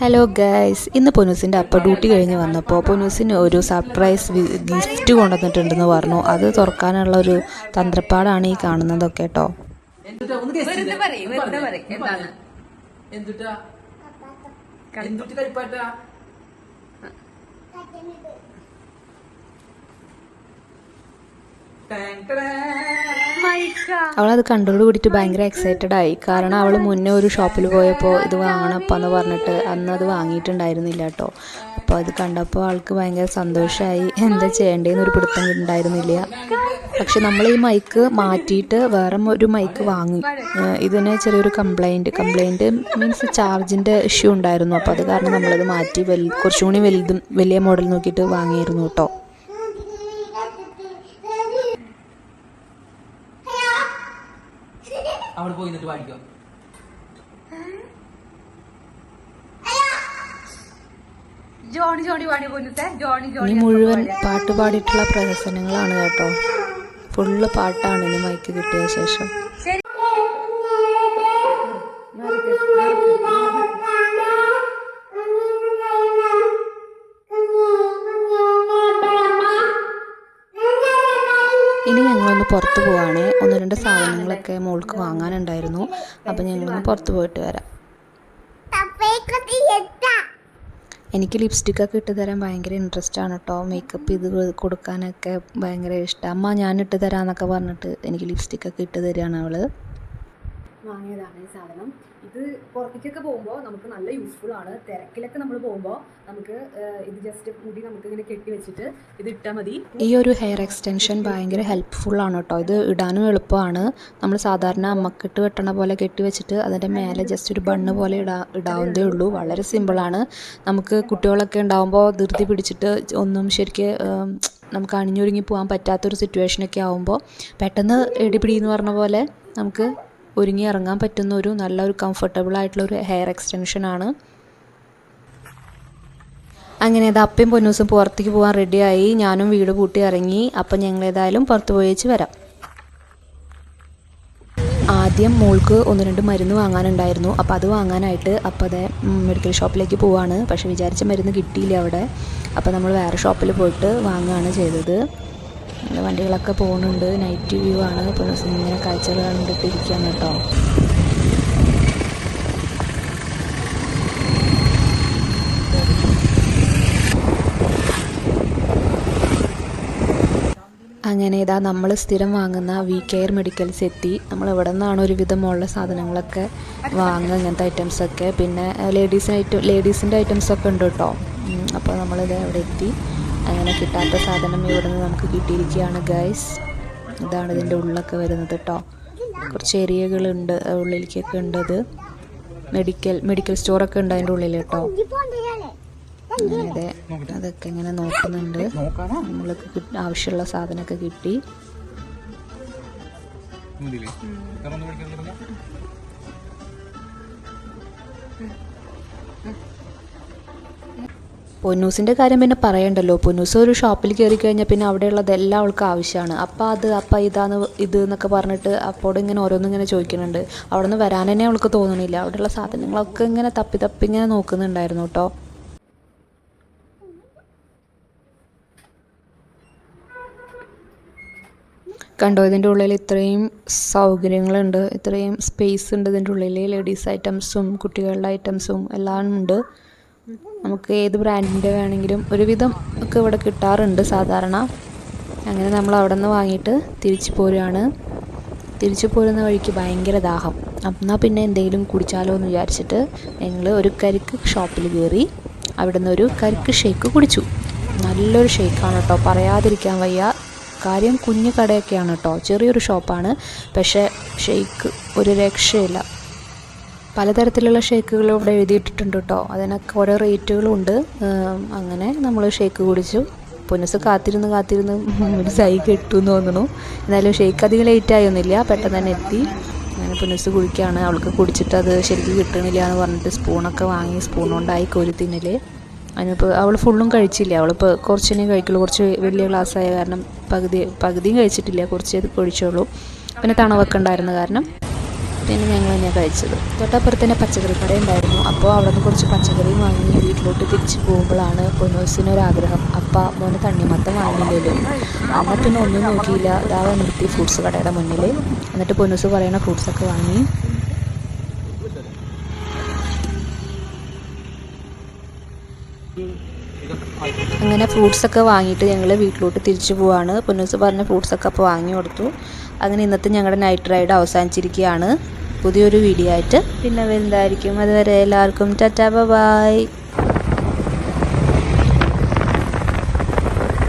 Hello guys ഇന്ന് പൊന്നൂസിന്റെ അപ്പ duty കഴിഞ്ഞ് വന്നപ്പോൾ പൊന്നൂസിന് ഒരു സർപ്രൈസ് ഗിഫ്റ്റ് കൊണ്ടുവന്നിട്ടുണ്ടെന്ന് പറഞ്ഞു. അത് തുറക്കാനുള്ള ഒരു തന്ത്രപ്പാടാണ് ഈ കാണുന്നതൊക്കെ കേട്ടോ. എന്തുട്ടാ? അവളത് കണ്ടോട് കൂടിയിട്ട് ഭയങ്കര എക്സൈറ്റഡ് ആയി. കാരണം അവൾ മുന്നേ ഒരു ഷോപ്പിൽ പോയപ്പോൾ ഇത് വാങ്ങണപ്പാന്ന് പറഞ്ഞിട്ട് അന്ന് അത് വാങ്ങിയിട്ടുണ്ടായിരുന്നില്ല കേട്ടോ അപ്പോൾ അത് കണ്ടപ്പോൾ ആൾക്ക് ഭയങ്കര സന്തോഷമായി എന്താ ചെയ്യേണ്ടതെന്ന് ഒരു പിടുത്തം ഉണ്ടായിരുന്നില്ല പക്ഷെ നമ്മൾ ഈ മൈക്ക് മാറ്റിയിട്ട് വേറെ ഒരു മൈക്ക് വാങ്ങി. ഇതിന് ചെറിയൊരു കംപ്ലൈന്റ് കംപ്ലൈന്റ് മീൻസ് ചാർജിന്റെ ഇഷ്യൂ ഉണ്ടായിരുന്നു. അപ്പോൾ അത് കാരണം നമ്മളത് മാറ്റി വലിയ കുറച്ചുകൂടി വലുതും വലിയ മോഡൽ നോക്കിയിട്ട് വാങ്ങിയിരുന്നു കേട്ടോ അവിടെ പോയി നിന്നിട്ട് പാടിക്കോ ജോണി ജോണി പാടി പൊന്നുത്തെ ജോണി ഇനി ജോണി മുഴുവൻ പാട്ട് പാടിയിട്ടുള്ള പ്രദർശനങ്ങളാണ് കേട്ടോ. ഫുള്ള് പാട്ടാണ് ഇനി മൈക്ക് കിട്ടിയ ശേഷം ശരി ഇനി ഞങ്ങളൊന്ന് പുറത്ത് പോവാണ്. ഒന്ന് രണ്ട് സാധനങ്ങളൊക്കെ മോൾക്ക് വാങ്ങാനുണ്ടായിരുന്നു. അപ്പം ഞങ്ങളൊന്ന് പുറത്ത് പോയിട്ട് വരാം. എനിക്ക് ലിപ്സ്റ്റിക്കൊക്കെ ഇട്ട് തരാൻ ഭയങ്കര ഇൻട്രസ്റ്റ് ആണ് കേട്ടോ മേക്കപ്പ് ഇത് കൊടുക്കാനൊക്കെ ഭയങ്കര ഇഷ്ടം. അമ്മ ഞാൻ ഇട്ട് തരാമെന്നൊക്കെ പറഞ്ഞിട്ട് എനിക്ക് ലിപ്സ്റ്റിക്കൊക്കെ ഇട്ട് തരികയാണ് അവൾ. വാങ്ങിയതാണ് ഈ സാധനം. ഇത് പുറത്തേക്കൊക്കെ പോകുമ്പോൾ നമുക്ക് നല്ല യൂസ്ഫുൾ ആണ്. തിരക്കിലൊക്കെ നമ്മൾ പോകുമ്പോൾ നമുക്ക് ഇത് ജസ്റ്റ് മുടി നമുക്ക് ഇങ്ങനെ കെട്ടി വെച്ചിട്ട് ഇത് ഇട്ടാൽ മതി. ഈ ഒരു ഹെയർ എക്സ്റ്റൻഷൻ ഭയങ്കര ഹെൽപ്ഫുൾ ആണ് കേട്ടോ ഇത് ഇടാനും എളുപ്പമാണ്. നമ്മൾ സാധാരണ അമ്മക്കിട്ട് വെട്ടണ പോലെ കെട്ടി വെച്ചിട്ട് അതിന്റെ മേലെ ജസ്റ്റ് ഒരു ബണ്ണ് പോലെ ഇടാ ഇടാവുന്നതേ ഉള്ളൂ. വളരെ സിമ്പിളാണ് നമുക്ക് കുട്ടികളൊക്കെ ഉണ്ടാകുമ്പോൾ ധൃതി പിടിച്ചിട്ട് ഒന്നും ശരിക്ക് നമുക്ക് അണിഞ്ഞൊരുങ്ങി പോകാൻ പറ്റാത്തൊരു സിറ്റുവേഷനൊക്കെ ആകുമ്പോൾ പെട്ടെന്ന് എടിപിടി എന്ന് പറഞ്ഞ പോലെ നമുക്ക് ഒരുങ്ങി ഇറങ്ങാൻ പറ്റുന്ന ഒരു നല്ല ഒരു കംഫർട്ടബിൾ ആയിട്ടുള്ള ഒരു ഹെയർ എക്സ്റ്റൻഷനാണ് അങ്ങനെ അത് അപ്പയും പൊന്നൂസും പുറത്തേക്ക് പോകാൻ റെഡിയായി ഞാനും വീട് പൂട്ടി ഇറങ്ങി. അപ്പം ഞങ്ങൾ ഏതായാലും പുറത്ത് പോയി വെച്ച് വരാം. ആദ്യം മോൾക്ക് ഒന്ന് രണ്ട് മരുന്ന് വാങ്ങാനുണ്ടായിരുന്നു. അപ്പം അത് വാങ്ങാനായിട്ട് അപ്പോൾ അതെ മെഡിക്കൽ ഷോപ്പിലേക്ക് പോവാണ്. പക്ഷെ വിചാരിച്ച മരുന്ന് കിട്ടിയില്ല അവിടെ. അപ്പോൾ നമ്മൾ വേറെ ഷോപ്പിൽ പോയിട്ട് വാങ്ങുകയാണ് ചെയ്തത്. വണ്ടികളൊക്കെ പോകുന്നുണ്ട്. നൈറ്റ് വ്യൂ ആണ്. പൊന്നൂസ് ഇങ്ങനെ കാഴ്ചകൾ കണ്ടിട്ടിരിക്കുകയാണ് കേട്ടോ. അങ്ങനെ ഇതാ നമ്മൾ സ്ഥിരം വാങ്ങുന്ന വി കെയർ മെഡിക്കൽസ് എത്തി. നമ്മൾ ഇവിടെ നിന്നാണ് ഒരുവിധമുള്ള സാധനങ്ങളൊക്കെ വാങ്ങുക ഇങ്ങനത്തെ ഐറ്റംസൊക്കെ പിന്നെ ലേഡീസിന് ഐറ്റം ലേഡീസിന്റെ ഐറ്റംസൊക്കെ ഉണ്ട് കേട്ടോ. അപ്പോൾ നമ്മളിത് അവിടെ എത്തി. അങ്ങനെ കിട്ടാത്ത സാധനം ഇവിടെ നിന്ന് നമുക്ക് കിട്ടിയിരിക്കുകയാണ് ഗൈസ് ഇതാണ് ഇതിന്റെ ഉള്ളൊക്കെ വരുന്നത് കേട്ടോ കുറച്ച് ഏരിയകളുണ്ട് ഉള്ളിലേക്കൊക്കെ ഉണ്ടത് മെഡിക്കൽ മെഡിക്കൽ സ്റ്റോറൊക്കെ ഉണ്ട് അതിന്റെ ഉള്ളിൽ കേട്ടോ അതെ അതൊക്കെ ഇങ്ങനെ നോക്കുന്നുണ്ട്. നമ്മൾക്ക് ആവശ്യമുള്ള സാധനമൊക്കെ കിട്ടി. പൊന്നൂസിന്റെ കാര്യം പിന്നെ പറയണ്ടല്ലോ. പൊന്നൂസ് ഒരു ഷോപ്പിൽ കയറി കഴിഞ്ഞാൽ പിന്നെ അവിടെയുള്ളത് എല്ലാം അവൾക്ക് ആവശ്യമാണ്. അപ്പം അത് അപ്പം ഇതാന്ന് ഇത് എന്നൊക്കെ പറഞ്ഞിട്ട് അപ്പോഴും ഇങ്ങനെ ഓരോന്നും ഇങ്ങനെ ചോദിക്കുന്നുണ്ട്. അവിടെ നിന്ന് വരാൻ തന്നെ അവൾക്ക് തോന്നണില്ല അവിടെയുള്ള സാധനങ്ങളൊക്കെ ഇങ്ങനെ തപ്പി തപ്പി ഇങ്ങനെ നോക്കുന്നുണ്ടായിരുന്നു കേട്ടോ കണ്ടോ ഇതിന്റെ ഉള്ളിൽ ഇത്രയും സൗകര്യങ്ങളുണ്ട്. ഇത്രയും സ്പേസ് ഉണ്ട് ഇതിന്റെ ഉള്ളിൽ ലേഡീസ് ഐറ്റംസും കുട്ടികളുടെ ഐറ്റംസും എല്ലാം ഉണ്ട്. നമുക്ക് ഏത് ബ്രാൻഡിന്റെ വേണമെങ്കിലും ഒരുവിധം ഒക്കെ ഇവിടെ കിട്ടാറുണ്ട് സാധാരണ. അങ്ങനെ നമ്മൾ അവിടെ നിന്ന് വാങ്ങിയിട്ട് തിരിച്ചു പോരുകയാണ് തിരിച്ചു പോരുന്ന വഴിക്ക് ഭയങ്കര ദാഹം. എന്നാൽ പിന്നെ എന്തെങ്കിലും കുടിച്ചാലോ എന്ന് വിചാരിച്ചിട്ട് ഞങ്ങൾ ഒരു കരിക്ക് ഷോപ്പിൽ കയറി അവിടെ നിന്ന് ഒരു കരിക്ക് ഷേക്ക് കുടിച്ചു. നല്ലൊരു ഷേക്കാണ് കേട്ടോ പറയാതിരിക്കാൻ വയ്യ. കാര്യം കുഞ്ഞു കടയൊക്കെയാണ് കേട്ടോ ചെറിയൊരു ഷോപ്പാണ്. പക്ഷേ ഷേക്ക് ഒരു രക്ഷയില്ല. പലതരത്തിലുള്ള ഷേക്കുകൾ ഇവിടെ എഴുതിയിട്ടിട്ടുണ്ട് കേട്ടോ. അതിനൊക്കെ ഓരോ റേറ്റുകളും ഉണ്ട്. അങ്ങനെ നമ്മൾ ഷേക്ക് കുടിച്ചു. പൊന്നസ് കാത്തിരുന്ന് കാത്തിരുന്ന് ഒരു സൈ കെട്ടു എന്ന് തോന്നുന്നു. എന്നാലും ഷേക്ക് അധികം ലേറ്റ് ആയൊന്നുമില്ല. പെട്ടെന്ന് തന്നെ എത്തി. അങ്ങനെ പൊന്നസ് കുടിക്കുകയാണ്. അവൾക്ക് കുടിച്ചിട്ട് അത് ശരിക്കും കിട്ടണില്ല എന്ന് പറഞ്ഞിട്ട് സ്പൂണൊക്കെ വാങ്ങി സ്പൂൺ കൊണ്ടായി കോരി തിന്നൽ. അതിനിപ്പോൾ അവൾ ഫുള്ളും കഴിച്ചില്ല. അവളിപ്പോൾ കുറച്ചിനെ കഴിക്കുള്ളൂ. കുറച്ച് വലിയ ഗ്ലാസ് ആയ കാരണം പകുതി പകുതിയും കഴിച്ചിട്ടില്ല. കുറച്ച് കഴിച്ചോളൂ പിന്നെ തണവൊക്കെ ഉണ്ടായിരുന്ന കാരണം. തന്നെ ഞങ്ങൾ തന്നെയാണ് കഴിച്ചത്. തൊട്ടപ്പുറത്ത് പച്ചക്കറി കട ഉണ്ടായിരുന്നു അപ്പോൾ അവിടെ നിന്ന് കുറച്ച് പച്ചക്കറി വാങ്ങി വീട്ടിലോട്ട് തിരിച്ച് പോകുമ്പോഴാണ് പൊന്നൂസിനൊരാഗ്രഹം. അപ്പ മോനെ തണ്ണിമത്തം വാങ്ങിയില്ലല്ലോ അമ്മ പിന്നെ ഒന്നും നോക്കിയില്ല. അതാ നിർത്തി ഫ്രൂട്ട്സ് കടയുടെ മുന്നിൽ എന്നിട്ട് പൊന്നൂസ് പറയുന്ന ഫ്രൂട്ട്സൊക്കെ വാങ്ങി. അങ്ങനെ ഫ്രൂട്ട്സൊക്കെ വാങ്ങിയിട്ട് ഞങ്ങൾ വീട്ടിലോട്ട് തിരിച്ചു പോവാണ്. പൊന്നൂസ് പറഞ്ഞ ഫ്രൂട്ട്സൊക്കെ അപ്പോൾ വാങ്ങി കൊടുത്തു. അങ്ങനെ ഇന്നത്തെ ഞങ്ങളുടെ നൈറ്റ് റൈഡ് അവസാനിച്ചിരിക്കുകയാണ് പുതിയൊരു വീഡിയോ ആയിട്ട്. പിന്നെ വരുന്നതായിരിക്കും. അതുവരെ എല്ലാവർക്കും ടാറ്റാ ബൈ.